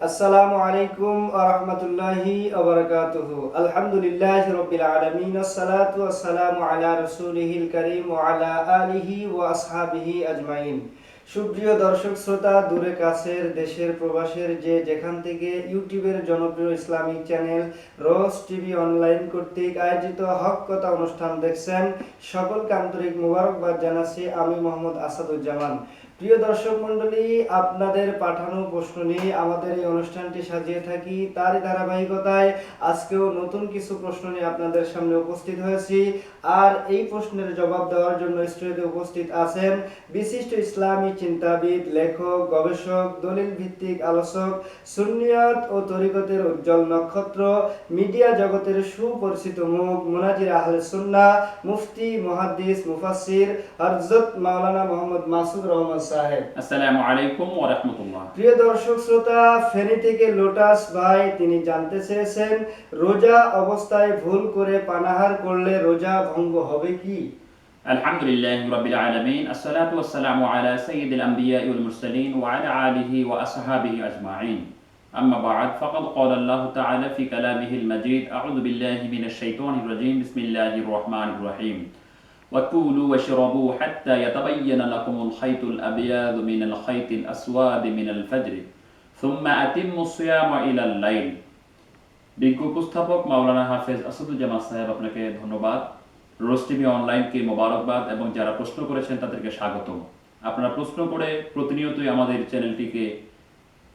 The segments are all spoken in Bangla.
আসসালামু আলাইকুম আলহামদুলিল্লাহি আসসালাতু ওয়াসসালামু আলা কারীম আলা আলিহি ওয়া আসহাবিহি আজমাইন। সুপ্রিয় দর্শক শ্রোতা, দূরে কাছের দেশের প্রবাসের যে যেখান থেকে ইউটিউবের জনপ্রিয় Islamic channel Rose TV online কর্তৃক আয়োজিত হক কথা অনুষ্ঠান দেখছেন সকলকে আন্তরিক মোবারকবাদ জানাচ্ছি আমি মোহাম্মদ আসাদুজ্জামান। প্রিয় দর্শক মণ্ডলী, আপনাদের পাঠানো প্রশ্ন নিয়ে আমাদের এই অনুষ্ঠানটি সাজিয়ে থাকি। তারই ধারাবাহিকতায় আজকেও নতুন কিছু প্রশ্ন নিয়ে আপনাদের সামনে উপস্থিত হয়েছি। আর এই প্রশ্নের জবাব দেওয়ার জন্য স্টুডিওতে উপস্থিত আছেন বিশিষ্ট ইসলামী চিন্তাবিদ, লেখক, গবেষক দলিল ভিত্তিক আলোচক, সুন্নিয়ত ও তরিকতের উজ্জ্বল নক্ষত্র, মিডিয়া জগতের সুপরিচিত মুখ, মুনাজির আহলে সুন্নাহ, মুফতি, মুহাদ্দিস, মুফাসসির, হযরত মাওলানা মোহাম্মদ মাসুদ রহমান সাহেব আসসালামু আলাইকুম ওয়া রাহমাতুল্লাহ প্রিয় দর্শক শ্রোতা ফেনী থেকে লোটাস ভাই তিনি জানতে চেয়েছেন রোজা অবস্থায় ভুল করে পানাহার করলে রোজা ভঙ্গ হবে কি আলহামদুলিল্লাহ রাব্বিল আলামিন আসসালাতু ওয়াসসালামু আলা সাইয়্যিদিল আমবিয়া ওয়াল মুরসালিন ওয়া আলা আলিহি ওয়া আসহাবিহি আজমাইন أما بعد فقد قال الله تعالى في كلامه المجيد أعوذ بالله من الشيطان الرجيم بسم الله الرحمن الرحيم وكلوا واشربوا حتى يتبين لكم الخيط الأبيض من الخيط الأسود من الفجر ثم أتموا الصيام إلى الليل বিজ্ঞ উপস্থাপক মাওলানা হাফেজ আসাদুজ্জামান সাহেব আপনাকে ধন্যবাদ রোজ টিভি অনলাইনকে মোবারকবাদ এবং যারা প্রশ্ন করেছেন তাদেরকে স্বাগতম আপনারা প্রশ্ন করে প্রতিনিয়তই আমাদের চ্যানেলটিকে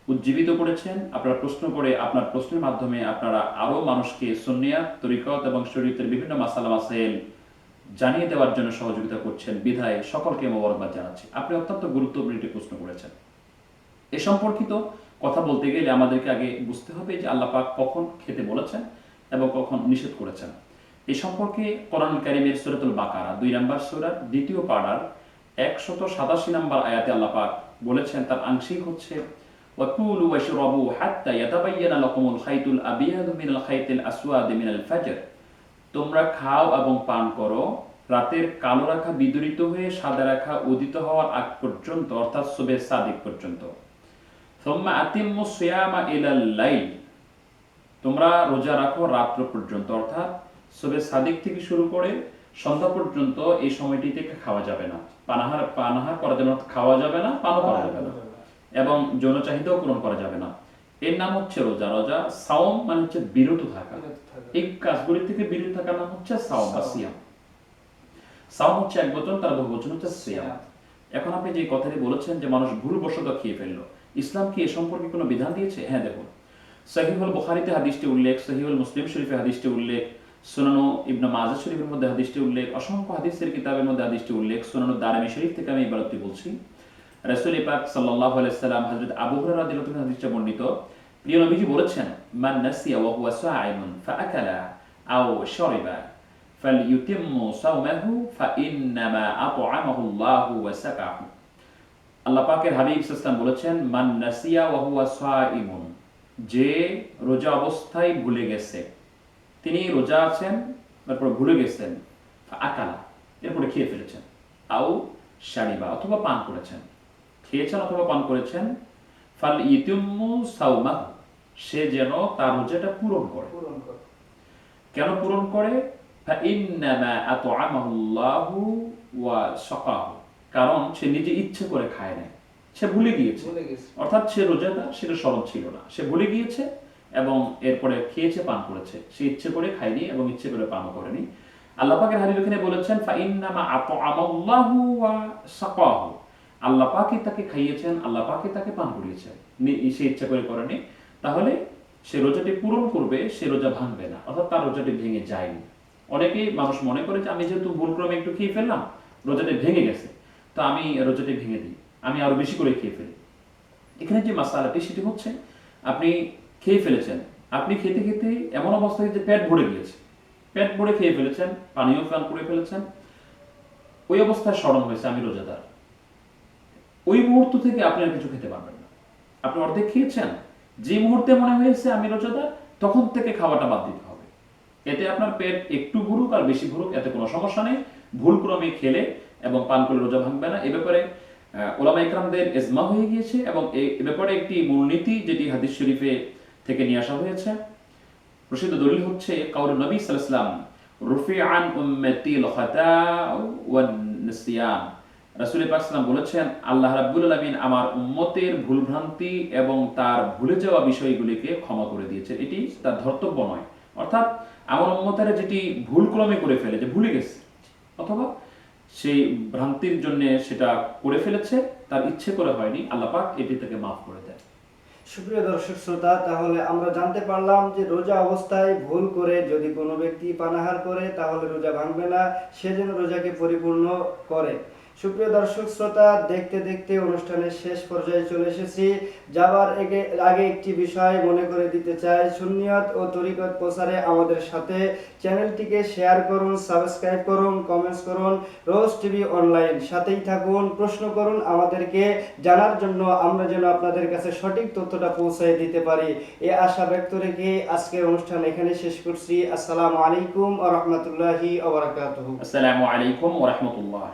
উজ্জীবিত করেছেন আপনারা প্রশ্ন করে আপনার প্রশ্নের মাধ্যমে আপনারা আরও মানুষকে সুন্নিয়াত তরিকত এবং শরীয়তের বিভিন্ন মাসালা মাসাইল জানিয়ে দেওয়ার জন্য সহযোগিতা করছেন বিধায় সকলকে মোবারকবাদ জানাচ্ছি। আপনি অত্যন্ত গুরুত্বপূর্ণ একটি প্রশ্ন করেছেন। এ সম্পর্কিত কথা বলতে গেলে আমাদেরকে আগে বুঝতে হবে যে আল্লাহ পাক কখন খেতে বলেছেন এবং কখন নিষেধ করেছেন। এ সম্পর্কে কোরআন কারিমের সুরাতুল বাকারা দুই নম্বর সুরার দ্বিতীয় পাড়ার একশত সাতাশি নম্বর আয়াতে আল্লাহ পাক বলেছেন, তার আংশিক হচ্ছে ইয়াতাবায়্যানা লাকুমুল খাইতুল আবিয়াদু মিনাল ফাজর। তোমরা খাও এবং পান করো। রাতের কালো রাখা বিদরিত হয়ে সাদা রাখা উদিত হওয়ার আগ পর্যন্ত অর্থাৎ সুবে সাদিক পর্যন্ত। সোম্মা আতিম্মু সিয়ামা ইলাল লাইল। তোমরা রোজা রাখো রাত্র পর্যন্ত অর্থাৎ সুবে সাদিক থেকে শুরু করে সন্ধ্যা পর্যন্ত এই সময়টি থেকে খাওয়া যাবে না। পানাহার পানাহার করা যাবে না খাওয়া যাবে না পানও করা যাবে না। এবং যৌন চাহিদাও পূরণ করা যাবে না। এর নাম হচ্ছে রোজা। রোজা সাওম মানে হচ্ছে বিরত থাকা। এই কাজগুলি থেকে বিরত থাকার নাম হচ্ছে সাওম বা সিয়াম। সাওম হচ্ছে এক বচন তার বহু বচন হচ্ছে সিয়াম। এখন আপনি যে কথাটি বলেছেন যে মানুষ ভুলবশত খেয়ে ফেলল ইসলাম কি এ সম্পর্কে কোনো বিধান দিয়েছে? হ্যাঁ দেখুন। সহিহুল বুখারিতে হাদিসটি উল্লেখ সহিহুল মুসলিম শরীফে হাদিসটি উল্লেখ সুনানো ইবনে মাজা শরীফের মধ্যে হাদিসটি উল্লেখ অসংখ্য হাদিসের কিতাবের মধ্যে হাদিসটি উল্লেখ সুনানো দারামি শরীফ থেকে আমি ইবারতটি বলছি। রাসূল পাক সাল্লাল্লাহু আলাইহি সাল্লাম হযরত আবু হাদিসটা বর্ণিত। প্রিয় নবীজি বলেছেন, মান নাসিয়া ওয়া হুয়া সাইমুন ফাআকালা আও শারিবা আত'আমাহু আল্লাহু পাকের হাবিব বলেছেন, মান নাসিয়া ওয়া হুয়া সাইমুন, যে রোজা অবস্থায় ভুলে গেছে, তিনি রোজা আছেন, তারপর ভুলে গেছেন আকালা এরপরে খেয়ে ফেলেছেন, আও শাড়িবা অথবা পান করেছেন। খেয়েছেন অথবা পান করেছেন? ফাল ইতিম্মু সাউমাহু সে যেন তার রোজাটা পূরণ করে। কেন পূরণ করে? কারণ সে নিজে ইচ্ছে করে খায় না সে ভুলে গিয়েছে। অর্থাৎ সে রোজাটা সেটা স্মরণ ছিল না। সে ভুলে গিয়েছে এবং এরপরে খেয়েছে পান করেছে। সে ইচ্ছে করে খায়নি এবং ইচ্ছে করে পানও করেনি। আল্লাহ পাকের হাদিস এখানে বলেছেন ফাইন্নামা আত'আমাল্লাহু ওয়া সাকাহু। আল্লাহ পাকে তাকে খাইয়েছেন, আল্লাহ পাকে তাকে পান করিয়েছেন। সে ইচ্ছা করে করেনি। তাহলে সে রোজাটি পূরণ করবে, সে রোজা ভাঙবে না, অর্থাৎ তার রোজাটি ভেঙে যায়নি। অনেকেই মানুষ মনে করে যে, আমি যেহেতু ভুল ক্রমে একটু খেয়ে ফেললাম, রোজাটি ভেঙে গেছে, তো আমি রোজাটি ভেঙে দিই, আমি আরও বেশি করে খেয়ে ফেলি। এখানে যে মাসালাটি, সেটি হচ্ছে, আপনি খেয়ে ফেলেছেন, আপনি খেতে খেতে এমন অবস্থায় যে পেট ভরে গিয়েছে, পেট ভরে খেয়ে ফেলেছেন পানীয় পান করে ফেলেছেন, ওই অবস্থায় স্মরণ হয়েছে, আমি রোজাদার। ওই মুহূর্ত থেকে আপনি আর কিছু খেতে পারবেন না। আপনি অর্ধেক খেয়েছেন, যে মুহূর্তে মনে হয়েছে আমি রোজাদার, তখন থেকে খাওয়াটা বাদ দিতে হবে। এতে আপনার পেট একটু ভুরুক আর বেশি ভুরুক, এতে কোনো সমস্যা নেই। ভুল ক্রমে খেলে এবং পান করে রোজা ভাঙবে না। এ ব্যাপারে ওলামা ইকরামদের এজমা হয়ে গিয়েছে এবং এ ব্যাপারে একটি মূলনীতি যেটি হাদিস শরীফে থেকে নিয়ে আসা হয়েছে। প্রসিদ্ধ দলিল হচ্ছে, কাউর নবী সাল্লাম রুফি আন উম্মতিল খাতা ওয়ান নিসিয়ান রাসূল পাক সাল্লাম বলেছেন, আল্লাহ রাব্বুল আলামিন আমার উম্মতের ভুলভ্রান্তি এবং তার ভুলে যাওয়া বিষয়গুলিকে ক্ষমা করে দিয়েছে এটি তার ধর্তব্য নয়। অর্থাৎ আমার উম্মতেরা যেটি ভুল ক্রমে করে ফেলে, যে ভুলে গেছে, অথবা সেই ভ্রান্তির জন্য সেটা করে ফেলেছে, তার ইচ্ছে করে হয়নি, আল্লাহ পাক এটি তাকে মাফ করে দেয় সুপ্রিয় দর্শক শ্রোতা, তাহলে আমরা জানতে পারলাম যে রোজা অবস্থায় ভুল করে যদি কোনো ব্যক্তি পানাহার করে, তাহলে রোজা ভাঙবে না, সে যেন রোজাকে পরিপূর্ণ করে। সুপ্রিয় দর্শক শ্রোতা, দেখতে দেখতে অনুষ্ঠানের শেষ পর্যায়ে চলে এসেছি। যাবার আগে একটি বিষয় মনে করে দিতে চাই। সুন্নিয়ত ও তরিকত প্রচারে আমাদের সাথে চ্যানেলটিকে শেয়ার করুন, সাবস্ক্রাইব করুন কমেন্টস করুন, রোজ টিভি অনলাইন সাথেই থাকুন, প্রশ্ন করুন আমাদেরকে, জানার জন্য আমরা যেন আপনাদের কাছে সঠিক তথ্যটা পৌঁছায় দিতে পারি। এ আশা ব্যক্ত রেখে আজকের অনুষ্ঠান এখানে শেষ করছি। আসসালামু আলাইকুম আ রহমতুল্লাহি আসসালামু আলাইকুম ওয়া